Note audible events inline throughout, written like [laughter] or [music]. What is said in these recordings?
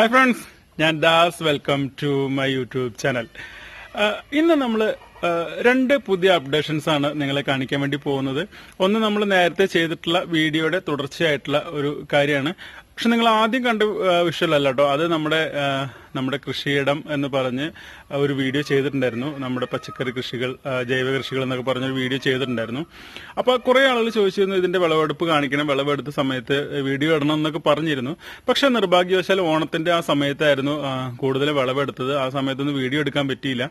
Hi friends ഞാൻ Das. Welcome to my YouTube channel ഇന്ന് നമ്മൾ രണ്ട് പുതിയ അപ്ഡേഷൻസ് ആണ് നിങ്ങളെ കാണിക്കാൻ വേണ്ടി പോകുന്നത്. ഒന്ന് നമ്മൾ നേരത്തെ ചെയ്തിട്ടുള്ള വീഡിയോയുടെ തുടർച്ചയായിട്ടുള്ള ഒരു കാര്യമാണ്. പക്ഷെ നിങ്ങൾ ആദ്യം കണ്ട വിഷ്വൽ കേട്ടോ അത് നമ്മുടെ നമ്മുടെ കൃഷിയിടം എന്ന് പറഞ്ഞ് ഒരു വീഡിയോ ചെയ്തിട്ടുണ്ടായിരുന്നു. നമ്മുടെ പച്ചക്കറി കൃഷികൾ ജൈവ കൃഷികൾ എന്നൊക്കെ പറഞ്ഞൊരു വീഡിയോ ചെയ്തിട്ടുണ്ടായിരുന്നു. അപ്പോൾ കുറെ ആളുകൾ ചോദിച്ചിരുന്നു ഇതിന്റെ വിളവെടുപ്പ് കാണിക്കണം വിളവെടുത്ത സമയത്ത് വീഡിയോ ഇടണം എന്നൊക്കെ പറഞ്ഞിരുന്നു. പക്ഷെ നിർഭാഗ്യവശാൽ ഓണത്തിന്റെ ആ സമയത്തായിരുന്നു കൂടുതൽ വിളവെടുത്തത്. ആ സമയത്തൊന്നും വീഡിയോ എടുക്കാൻ പറ്റിയില്ല.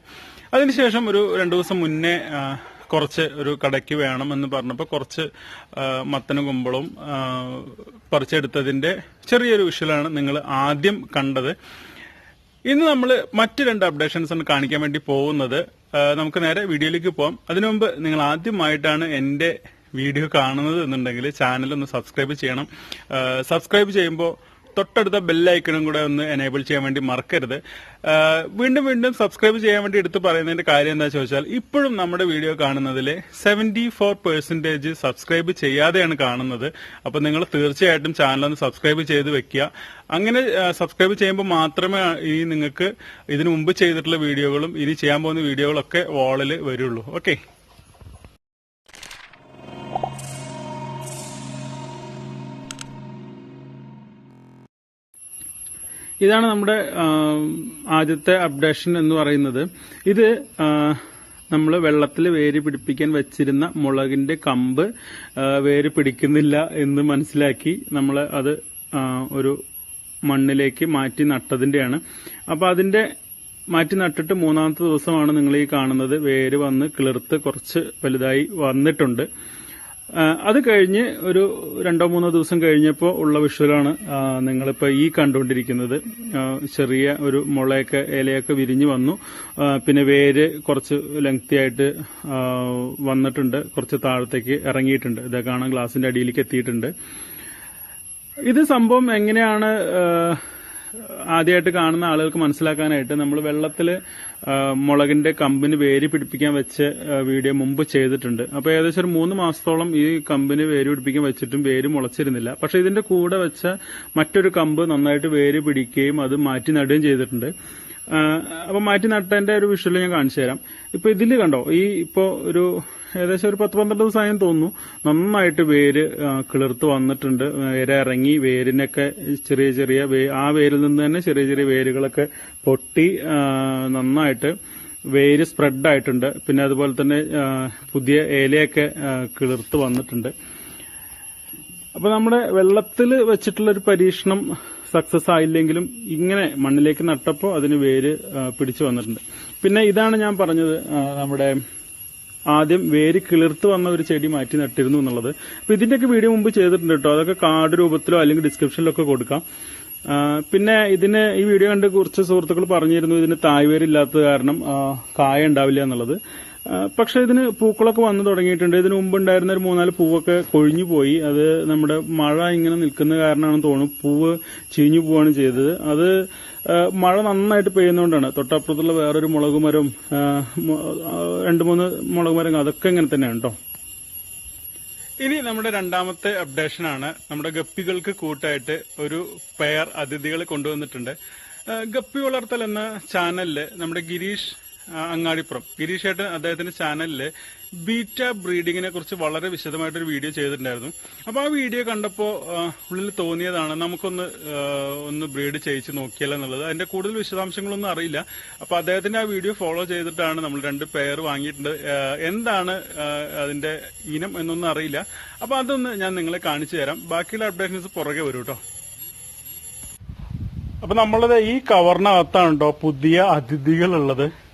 അതിനുശേഷം ഒരു രണ്ടു ദിവസം മുന്നേ കുറച്ച് ഒരു കടയ്ക്ക് വേണം എന്ന് പറഞ്ഞപ്പോൾ കുറച്ച് മത്തനും കുമ്പളവും പറിച്ചെടുത്തതിന്റെ ചെറിയൊരു വിഷയമാണ് നിങ്ങൾ ആദ്യം കണ്ടത്. ഇന്ന് നമ്മൾ മറ്റ് രണ്ട് അപ്ഡേഷൻസ് ആണ് കാണിക്കാൻ വേണ്ടി പോകുന്നത് നമുക്ക് നേരെ വീഡിയോയിലേക്ക് പോകാം അതിനു മുമ്പ് നിങ്ങൾ ആദ്യമായിട്ടാണ് എന്റെ വീഡിയോ കാണുന്നത് എന്നുണ്ടെങ്കിൽ ചാനൽ ഒന്ന് സബ്സ്ക്രൈബ് ചെയ്യണം. സബ്സ്ക്രൈബ് ചെയ്യുമ്പോൾ തൊട്ടടുത്ത ബെല്ലൈക്കണും കൂടെ ഒന്ന് എനേബിൾ ചെയ്യാൻ വേണ്ടി മറക്കരുത്. വീണ്ടും വീണ്ടും സബ്സ്ക്രൈബ് ചെയ്യാൻ വേണ്ടി എടുത്ത് പറയുന്നതിന്റെ കാര്യം എന്താ ചോദിച്ചാൽ ഇപ്പോഴും നമ്മുടെ വീഡിയോ കാണുന്നതിൽ സെവന്റി ഫോർ പെർസെന്റേജ് സബ്സ്ക്രൈബ് ചെയ്യാതെയാണ് കാണുന്നത്. അപ്പൊ നിങ്ങൾ തീർച്ചയായിട്ടും ചാനൽ ഒന്ന് സബ്സ്ക്രൈബ് ചെയ്ത് വെക്കുക. അങ്ങനെ സബ്സ്ക്രൈബ് ചെയ്യുമ്പോൾ മാത്രമേ ഈ നിങ്ങൾക്ക് ഇതിനു മുമ്പ് ചെയ്തിട്ടുള്ള വീഡിയോകളും ഇനി ചെയ്യാൻ പോകുന്ന വീഡിയോകളൊക്കെ വാളിൽ വരുള്ളൂ. ഓക്കെ ഇതാണ് നമ്മുടെ ആദ്യത്തെ അപ്ഡേഷൻ എന്ന് പറയുന്നത്. ഇത് നമ്മൾ വെള്ളത്തിൽ വേര് പിടിപ്പിക്കാൻ വെച്ചിരുന്ന മുളകിന്റെ കമ്പ് വേര് പിടിക്കുന്നില്ല എന്ന് മനസ്സിലാക്കി നമ്മൾ അത് ഒരു മണ്ണിലേക്ക് മാറ്റി നട്ടതിന്റെയാണ്. അപ്പൊ അതിന്റെ മാറ്റി നട്ടിട്ട് മൂന്നാമത്തെ ദിവസമാണ് നിങ്ങൾ ഈ കാണുന്നത്. വേര് വന്ന് കിളിർത്ത് കുറച്ച് വലുതായി വന്നിട്ടുണ്ട്. അത് കഴിഞ്ഞ് ഒരു രണ്ടോ മൂന്നോ ദിവസം കഴിഞ്ഞപ്പോൾ ഉള്ള വിഷ്വലാണ് നിങ്ങളിപ്പോൾ ഈ കണ്ടുകൊണ്ടിരിക്കുന്നത്. ചെറിയ ഒരു മുളയൊക്കെ ഇലയൊക്കെ വിരിഞ്ഞു വന്നു. പിന്നെ വേര് കുറച്ച് ലെങ്തി ആയിട്ട് വന്നിട്ടുണ്ട്. കുറച്ച് താഴത്തേക്ക് ഇറങ്ങിയിട്ടുണ്ട്. ഇതൊക്കെ കാണാൻ ഗ്ലാസിന്റെ അടിയിലേക്ക് എത്തിയിട്ടുണ്ട്. ഇത് സംഭവം എങ്ങനെയാണ് ആദ്യമായിട്ട് കാണുന്ന ആളുകൾക്ക് മനസ്സിലാക്കാനായിട്ട് നമ്മൾ വെള്ളത്തിൽ മുളകിന്റെ കമ്പിന് വേര് പിടിപ്പിക്കാൻ വെച്ച വീഡിയോ മുമ്പ് ചെയ്തിട്ടുണ്ട്. അപ്പോൾ ഏകദേശം ഒരു മൂന്ന് മാസത്തോളം ഈ കമ്പിന് വേര് പിടിപ്പിക്കാൻ വെച്ചിട്ടും വേര് മുളച്ചിരുന്നില്ല. പക്ഷെ ഇതിന്റെ കൂടെ വെച്ച മറ്റൊരു കമ്പ് നന്നായിട്ട് വേര് പിടിക്കുകയും അത് മാറ്റി നടുകയും ചെയ്തിട്ടുണ്ട്. അപ്പോൾ അപ്പൊ മാറ്റി നട്ടതിന്റെ ഒരു വിഷ്വൽ ഞാൻ കാണിച്ചു തരാം. ഇപ്പൊ ഇതിൽ കണ്ടോ ഈ ഇപ്പോ ഒരു ഏകദേശം ഒരു പത്ത് പന്ത്രണ്ട് ദിവസമായും തോന്നുന്നു. നന്നായിട്ട് വേര് കിളിർത്ത് വന്നിട്ടുണ്ട്. വേര് ഇറങ്ങി വേരിനൊക്കെ ചെറിയ ചെറിയ ആ വേരിൽ നിന്ന് തന്നെ ചെറിയ ചെറിയ വേരുകളൊക്കെ പൊട്ടി നന്നായിട്ട് വേര് സ്പ്രെഡ് ആയിട്ടുണ്ട് പിന്നെ അതുപോലെ തന്നെ പുതിയ ഏലയൊക്കെ കിളിർത്ത് വന്നിട്ടുണ്ട്. അപ്പൊ നമ്മുടെ വെള്ളത്തിൽ വെച്ചിട്ടുള്ള ഒരു പരീക്ഷണം സക്സസ് ആയില്ലെങ്കിലും ഇങ്ങനെ മണ്ണിലേക്ക് നട്ടപ്പോൾ അതിന് വേര് പിടിച്ചു വന്നിട്ടുണ്ട്. പിന്നെ ഇതാണ് ഞാൻ പറഞ്ഞത് നമ്മുടെ ആദ്യം വേര് കിളിർത്ത് വന്ന ഒരു ചെടി മാറ്റി നട്ടിരുന്നു എന്നുള്ളത്. അപ്പൊ ഇതിന്റെയൊക്കെ വീഡിയോ മുമ്പ് ചെയ്തിട്ടുണ്ട് കേട്ടോ. അതൊക്കെ കാർഡ് രൂപത്തിലോ അല്ലെങ്കിൽ ഡിസ്ക്രിപ്ഷനിലൊക്കെ കൊടുക്കാം. പിന്നെ ഇതിന് ഈ വീഡിയോ കണ്ട് കുറച്ച് സുഹൃത്തുക്കൾ പറഞ്ഞിരുന്നു ഇതിന് തായ്വേരില്ലാത്തത് കാരണം കായ ഉണ്ടാവില്ല എന്നുള്ളത്. പക്ഷെ ഇതിന് പൂക്കളൊക്കെ വന്നു തുടങ്ങിയിട്ടുണ്ട്. ഇതിനു മുമ്പ് ഉണ്ടായിരുന്ന ഒരു മൂന്നാൽ പൂവൊക്കെ കൊഴിഞ്ഞു പോയി. അത് നമ്മുടെ മഴ ഇങ്ങനെ നിൽക്കുന്ന കാരണമാണെന്ന് തോന്നുന്നു. പൂവ് ചീഞ്ഞു പോവാണ് ചെയ്തത്. അത് മഴ നന്നായിട്ട് പെയ്യുന്നതുകൊണ്ടാണ് തൊട്ടപ്പുറത്തുള്ള വേറൊരു മുളക് മരം രണ്ട് മൂന്ന് മുളക് മരം അതൊക്കെ ഇങ്ങനെ തന്നെയാണ് കേട്ടോ ഇനി നമ്മുടെ രണ്ടാമത്തെ അപ്ഡേഷൻ ആണ് നമ്മുടെ ഗപ്പികൾക്ക് കൂട്ടായിട്ട് ഒരു പെയർ അതിഥികൾ കൊണ്ടുവന്നിട്ടുണ്ട്. ഗപ്പി വളർത്തൽ എന്ന ചാനലിൽ നമ്മുടെ ഗിരീഷ് അങ്ങാടിപ്പുറം. ഗിരീഷ് ഏട്ടൻ അദ്ദേഹത്തിന്റെ ചാനലിൽ ബീറ്റ ബ്രീഡിങ്ങിനെ കുറിച്ച് വളരെ വിശദമായിട്ടൊരു വീഡിയോ ചെയ്തിട്ടുണ്ടായിരുന്നു. അപ്പൊ ആ വീഡിയോ കണ്ടപ്പോ ആ, ഉള്ളിൽ തോന്നിയതാണ് നമുക്കൊന്ന് ഒന്ന് ബ്രീഡ് ചെയ്യിച്ച് നോക്കിയാലോ എന്നുള്ളത്. അതിന്റെ കൂടുതൽ വിശദാംശങ്ങളൊന്നും അറിയില്ല. അപ്പൊ അദ്ദേഹത്തിന്റെ ആ വീഡിയോ ഫോളോ ചെയ്തിട്ടാണ് നമ്മൾ രണ്ട് പെയർ വാങ്ങിയിട്ടുണ്ട്. എന്താണ് അതിന്റെ ഇനം എന്നൊന്നും അറിയില്ല. അപ്പൊ അതൊന്ന് ഞാൻ നിങ്ങളെ കാണിച്ചു തരാം. ബാക്കിയുള്ള അപ്ഡേഷൻസ് പുറകെ വരും കേട്ടോ അപ്പൊ നമ്മളത് ഈ കവറിനകത്താണ് കേട്ടോ പുതിയ അതിഥികളുള്ളത്.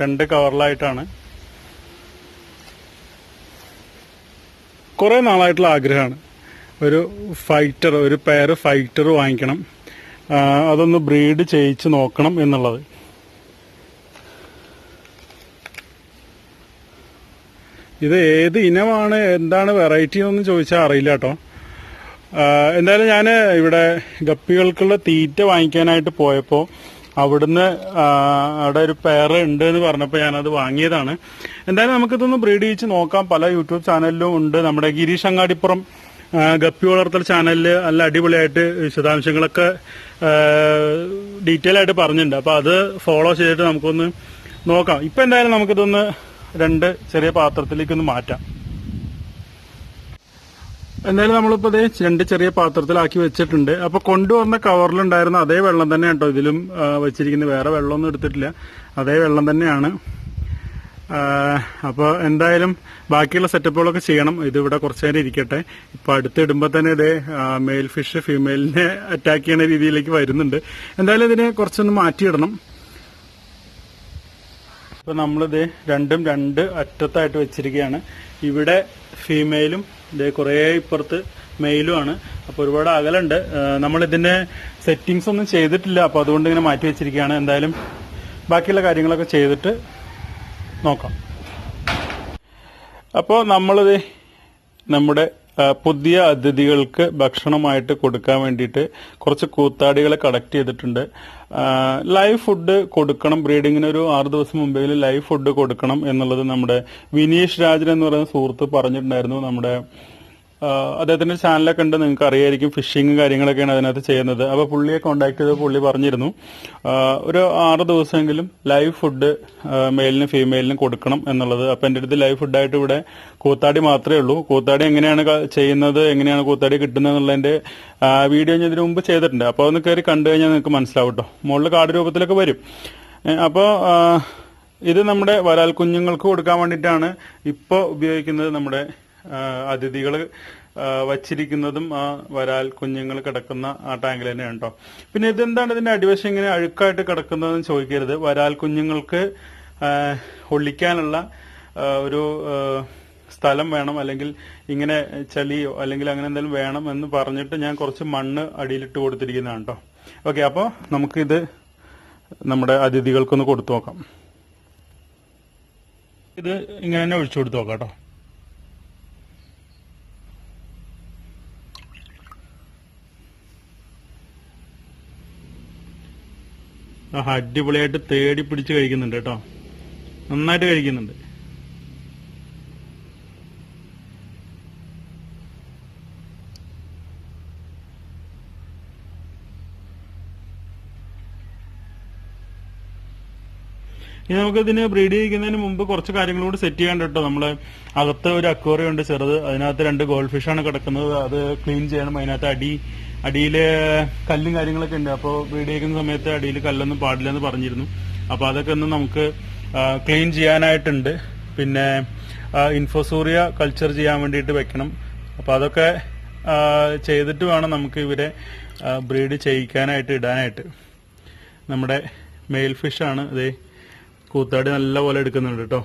രണ്ട് കവറിലായിട്ടാണ്. കുറെ നാളായിട്ടുള്ള ആഗ്രഹമാണ്. ഒരു ഫൈറ്റർ ഒരു പേര് ഫൈറ്റർ വാങ്ങിക്കണം. അതൊന്ന് ബ്രീഡ് ചെയ്യിച്ച് നോക്കണം എന്നുള്ളത്. ഇത് ഏത് ഇനമാണ് എന്താണ് വെറൈറ്റി എന്ന് ചോദിച്ചാൽ അറിയില്ല കേട്ടോ. എന്തായാലും ഞാൻ ഇവിടെ ഗപ്പികൾക്കുള്ള തീറ്റ വാങ്ങിക്കാനായിട്ട് പോയപ്പോൾ അവിടുന്ന് അവിടെ ഒരു പെയർ ഉണ്ട് എന്ന് പറഞ്ഞപ്പോൾ ഞാനത് വാങ്ങിയതാണ്. എന്തായാലും നമുക്കിതൊന്ന് ബ്രീഡ് ചെയ്ച്ച് നോക്കാം. പല യൂട്യൂബ് ചാനലിലും ഉണ്ട്. നമ്മുടെ ഗിരീഷ് അങ്ങാടിപ്പുറം ഗപ്പി വളർത്തൽ ചാനലിൽ നല്ല അടിപൊളിയായിട്ട് വിശദാംശങ്ങളൊക്കെ ഡീറ്റെയിൽ ആയിട്ട് പറഞ്ഞിട്ടുണ്ട്. അപ്പൊ അത് ഫോളോ ചെയ്തിട്ട് നമുക്കൊന്ന് നോക്കാം. ഇപ്പൊ എന്തായാലും നമുക്കിതൊന്ന് രണ്ട് ചെറിയ പാത്രത്തിലേക്കൊന്ന് മാറ്റാം. എന്തായാലും നമ്മളിപ്പോ ഇതേ രണ്ട് ചെറിയ പാത്രത്തിലാക്കി വെച്ചിട്ടുണ്ട്. അപ്പൊ കൊണ്ടുവന്ന കവറിലുണ്ടായിരുന്ന അതേ വെള്ളം തന്നെ കേട്ടോ ഇതിലും വെച്ചിരിക്കുന്ന വെച്ചിരിക്കുന്നത്. വേറെ വെള്ളമൊന്നും എടുത്തിട്ടില്ല. അതേ വെള്ളം തന്നെയാണ്. അപ്പോൾ എന്തായാലും ബാക്കിയുള്ള സെറ്റപ്പുകളൊക്കെ ചെയ്യണം. ഇതിവിടെ കുറച്ചു നേരം ഇരിക്കട്ടെ. ഇപ്പൊ അടുത്തിടുമ്പോൾ തന്നെ ഇതേ മെയിൽ ഫിഷ് ഫീമെയിലിനെ അറ്റാക്ക് ചെയ്യുന്ന രീതിയിലേക്ക് വരുന്നുണ്ട്. എന്തായാലും ഇതിനെ കുറച്ചൊന്ന് മാറ്റിയിടണം. ഇപ്പൊ നമ്മളിത് രണ്ടും രണ്ട് അറ്റത്തായിട്ട് വെച്ചിരിക്കുകയാണ്. ഇവിടെ ഫീമെയിലും ഇതേ കുറേ ഇപ്പുറത്ത് മെയിലും ആണ്. അപ്പൊ ഒരുപാട് അകലുണ്ട്. നമ്മൾ ഇതിന്റെ സെറ്റിങ്സ് ഒന്നും ചെയ്തിട്ടില്ല. അപ്പൊ അതുകൊണ്ട് ഇങ്ങനെ മാറ്റി വെച്ചിരിക്കുകയാണ്. എന്തായാലും ബാക്കിയുള്ള കാര്യങ്ങളൊക്കെ ചെയ്തിട്ട് നോക്കാം. അപ്പോൾ നമ്മളിത് നമ്മുടെ പുതിയ അതിഥികൾക്ക് ഭക്ഷണമായിട്ട് കൊടുക്കാൻ വേണ്ടിയിട്ട് കുറച്ച് കൂത്താടികളെ കളക്ട് ചെയ്തിട്ടുണ്ട്. ലൈവ് ഫുഡ് കൊടുക്കണം. ബ്രീഡിങ്ങിന് ഒരു ആറു ദിവസം മുമ്പെങ്കിലും ലൈവ് ഫുഡ് കൊടുക്കണം എന്നുള്ളത് നമ്മുടെ വിനീഷ് രാജൻ എന്ന് പറയുന്ന സുഹൃത്ത് പറഞ്ഞിട്ടുണ്ടായിരുന്നു നമ്മുടെ അദ്ദേഹത്തിന്റെ ചാനലൊക്കെ ഉണ്ട് നിങ്ങൾക്ക് അറിയായിരിക്കും. ഫിഷിംഗ് കാര്യങ്ങളൊക്കെയാണ് അതിനകത്ത് ചെയ്യുന്നത്. അപ്പൊ പുള്ളിയെ കോണ്ടാക്ട് ചെയ്ത് പുള്ളി പറഞ്ഞിരുന്നു. ഒരു ആറ് ദിവസമെങ്കിലും ലൈവ് ഫുഡ് മെയിലിനും ഫീമെയിലിനും കൊടുക്കണം എന്നുള്ളത്. അപ്പൊ എന്റെ അടുത്ത് ലൈവ് ഫുഡായിട്ട് ഇവിടെ കൂത്താടി മാത്രമേ ഉള്ളൂ. കൂത്താടി എങ്ങനെയാണ് ചെയ്യുന്നത് എങ്ങനെയാണ് കൂത്താടി കിട്ടുന്നത് എന്നുള്ളതിന്റെ വീഡിയോ ഞാൻ ഇതിനു മുമ്പ് ചെയ്തിട്ടുണ്ട്. അപ്പൊ ഒന്ന് കയറി കണ്ടു കഴിഞ്ഞാൽ നിങ്ങൾക്ക് മനസ്സിലാവും കേട്ടോ മുകളിൽ കാർഡ് രൂപത്തിലൊക്കെ വരും. അപ്പോൾ അപ്പോ ഇത് നമ്മുടെ വരാൽ കുഞ്ഞുങ്ങൾക്ക് കൊടുക്കാൻ വേണ്ടിയിട്ടാണ് ഇപ്പോൾ ഉപയോഗിക്കുന്നത് നമ്മുടെ അതിഥികൾ വച്ചിരിക്കുന്നതും ആ വരാൽ കുഞ്ഞുങ്ങൾ കിടക്കുന്ന ആ ടാങ്കിൽ തന്നെയാണ് കേട്ടോ പിന്നെ ഇതെന്താണ് ഇതിന്റെ അടിവശം ഇങ്ങനെ അഴുക്കായിട്ട് കിടക്കുന്നതെന്ന് ചോദിക്കരുത്. വരാൽ കുഞ്ഞുങ്ങൾക്ക് ഒളിക്കാനുള്ള ഒരു സ്ഥലം വേണം. അല്ലെങ്കിൽ ഇങ്ങനെ ചളിയോ അല്ലെങ്കിൽ അങ്ങനെ എന്തെങ്കിലും വേണം എന്ന് പറഞ്ഞിട്ട് ഞാൻ കുറച്ച് മണ്ണ് അടിയിലിട്ട് കൊടുത്തിരിക്കുന്നതാണ് കേട്ടോ. ഓക്കെ അപ്പോൾ നമുക്കിത് നമ്മുടെ അതിഥികൾക്കൊന്ന് കൊടുത്തു നോക്കാം. ഇത് ഇങ്ങനെ തന്നെ ഒഴിച്ചു കൊടുത്തു നോക്കാം കേട്ടോ. അടിപൊളിയായിട്ട് തേടി പിടിച്ച് കഴിക്കുന്നുണ്ട് കേട്ടോ. നന്നായിട്ട് കഴിക്കുന്നുണ്ട്. ഇനി നമുക്ക് ഇതിന് ബ്രീഡ് ചെയ്യിക്കുന്നതിന് മുമ്പ് കുറച്ച് കാര്യങ്ങൾ കൂടി സെറ്റ് ചെയ്യാൻ കേട്ടോ. നമ്മൾ അകത്ത് ഒരു അക്വേറിയം ഉണ്ട് ചെറുത്. അതിനകത്ത് രണ്ട് ഗോൾഡ് ഫിഷ് ആണ് കിടക്കുന്നത്. അത് ക്ലീൻ ചെയ്യണം. അതിനകത്ത് അടി അടിയിൽ കല്ലും കാര്യങ്ങളൊക്കെ ഉണ്ട്. അപ്പോൾ ചെയ്യുന്ന സമയത്ത് അടിയിൽ കല്ലൊന്നും പാടില്ല എന്ന് പറഞ്ഞിരുന്നു. അപ്പോൾ അതൊക്കെ ഒന്ന് നമുക്ക് ക്ലീൻ ചെയ്യാനായിട്ടുണ്ട്. പിന്നെ ഇൻഫോസൂറിയ കൾച്ചർ ചെയ്യാൻ വേണ്ടിയിട്ട് വെക്കണം. അപ്പൊ അതൊക്കെ ചെയ്തിട്ട് വേണം നമുക്ക് ഇവരെ ബ്രീഡ് ചെയ്യിക്കാനായിട്ട് ഇടാനായിട്ട്. നമ്മുടെ മെയിൽ ഫിഷാണ് അതേ കൂത്താടി നല്ല പോലെ എടുക്കുന്നുണ്ട് കേട്ടോ.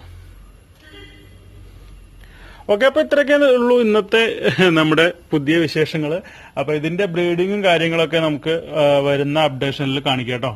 ഓക്കെ അപ്പൊ ഇത്രയൊക്കെ ഉള്ളൂ ഇന്നത്തെ [laughs] നമ്മുടെ പുതിയ വിശേഷങ്ങൾ അപ്പൊ ഇതിന്റെ ബ്രീഡിങ്ങും കാര്യങ്ങളൊക്കെ നമുക്ക് വരുന്ന അപ്ഡേഷനിൽ കാണിക്കാം കേട്ടോ.